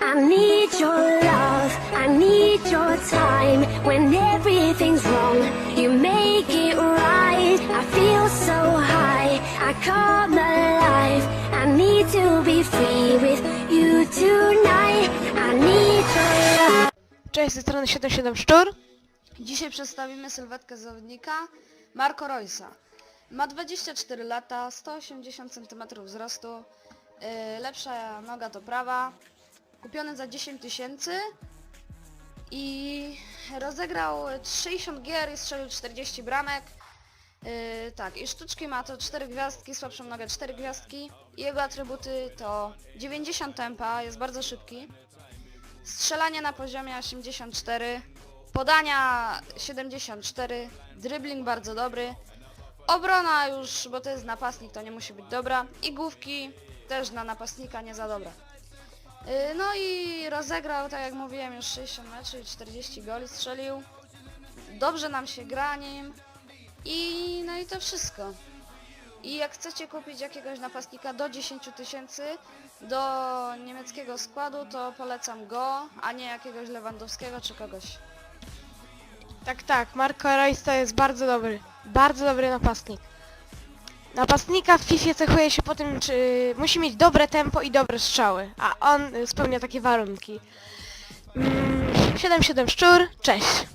I need your love, I need your time. When everything's wrong, you make it right. I feel so high, I come alive. I need to be free with you tonight. I need your love. Cześć, z tej strony 77 Szczur. Dzisiaj przedstawimy sylwetkę zawodnika Marco Roysa. Ma 24 lata, 180 cm wzrostu, yy, lepsza noga to prawa, kupiony za 10 tysięcy i rozegrał 60 gier i strzelił 40 bramek. Yy, tak, i sztuczki ma to 4 gwiazdki, słabszą nogę 4 gwiazdki. I jego atrybuty to 90 tempa, jest bardzo szybki. Strzelanie na poziomie 84, podania 74, dribbling bardzo dobry, obrona już, bo to jest napastnik, to nie musi być dobra i główki też na napastnika nie za dobra. Yy, No i rozegrał, tak jak mówiłem, już 60 meczów i 40 goli strzelił. Dobrze nam się gra nim i no i to wszystko. I jak chcecie kupić jakiegoś napastnika do 10 tysięcy do niemieckiego składu, to polecam go, a nie jakiegoś Lewandowskiego czy kogoś. Tak, tak, Marco Reus to jest bardzo dobry, bardzo dobry napastnik. Napastnika w FIFA cechuje się po tym, czy musi mieć dobre tempo i dobre strzały, a on spełnia takie warunki. Mm, 77 Szczur, cześć.